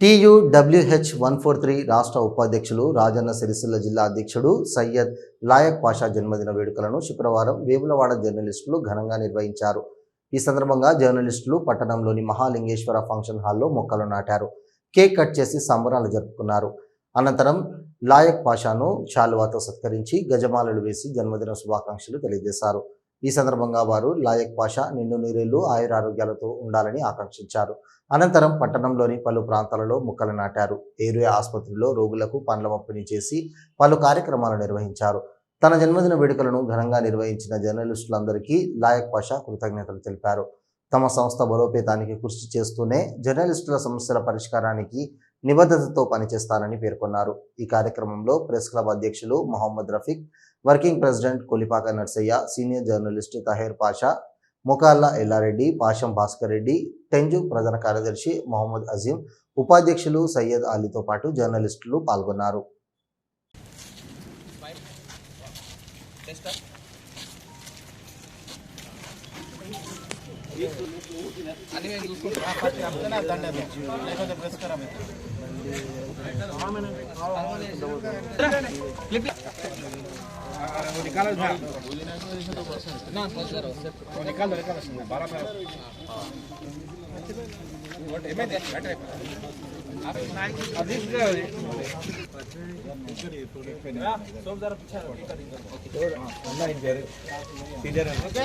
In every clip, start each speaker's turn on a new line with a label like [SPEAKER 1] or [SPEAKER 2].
[SPEAKER 1] టీయూడబ్ల్యూహెచ్ one four three రాష్ట్ర ఉపాధ్యక్షులు రాజన్న సిరిసిల్ల జిల్లా అధ్యక్షుడు సయ్యద్ లాయక్ పాషా జన్మదిన వేడుకలను శుక్రవారం వేములవాడ జర్నలిస్టులు ఘనంగా నిర్వహించారు. ఈ సందర్భంగా జర్నలిస్టులు పట్టణంలోని మహాలింగేశ్వర ఫంక్షన్ హాల్లో మొక్కలు నాటారు. కేక్ కట్ చేసి సంబరాలు జరుపుకున్నారు. అనంతరం లాయక్ పాషాను శాలువాతో సత్కరించి గజమాలలు వేసి జన్మదిన శుభాకాంక్షలు తెలియజేశారు. ఈ సందర్భంగా వారు లాయక్ పాషా నిండు నీరేళ్ళు ఆయురారోగ్యాలతో ఉండాలని ఆకాంక్షించారు. అనంతరం పట్టణంలోని పలు ప్రాంతాలలో మొక్కలు నాటారు. ఏరియా ఆసుపత్రిలో రోగులకు పండ్ల పంపిణీ చేసి పలు కార్యక్రమాలు నిర్వహించారు. తన జన్మదిన వేడుకలను ఘనంగా నిర్వహించిన జర్నలిస్టులందరికీ లాయక్ పాషా కృతజ్ఞతలు తెలిపారు. తమ సంస్థ బలోపేతానికి కృషి చేస్తూనే జర్నలిస్టుల సమస్యల పరిష్కారానికి నిబద్ధతతో పనిచేస్తానని పేర్కొన్నారు. ఈ కార్యక్రమంలో ప్రెస్ క్లబ్ అధ్యక్షులు Mohammed Rafiq working president Kolipaka Narsaiah senior journalist Taher Pasha మొకాల్లా Yellareddy Pasham Bhaskar Reddy టెంజు ప్రధాన కార్యదర్శి మొహమ్మద్ అజీం ఉపాధ్యక్షులు సయ్యద్ అలీతో పాటు జర్నలిస్టులు పాల్గొన్నారు.
[SPEAKER 2] निकालो ना निकालो
[SPEAKER 3] निकालो बारह में సీనియర్ ఓకే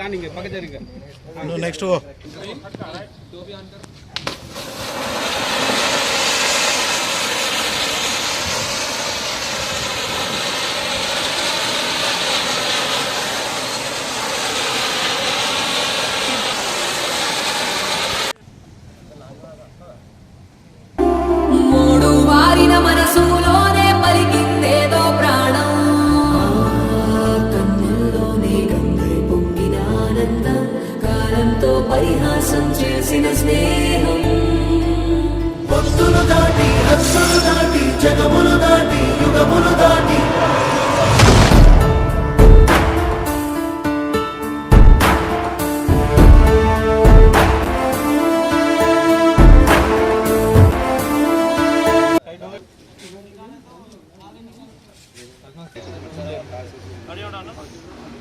[SPEAKER 3] చూసుకుంటాం నువ్వు నెక్స్ట్ పో మూడు కోసం చేసిన స్నేహం.
[SPEAKER 4] భక్తులు దాటి హస్సులు దాటి జగములు దాటి యుగములు దాటి.
[SPEAKER 5] అడిగాడు అన్న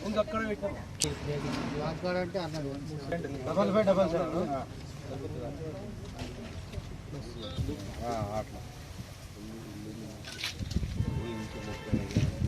[SPEAKER 5] లేదు. లేదు, లేదు, లేదు, లేదు,
[SPEAKER 2] అట్లా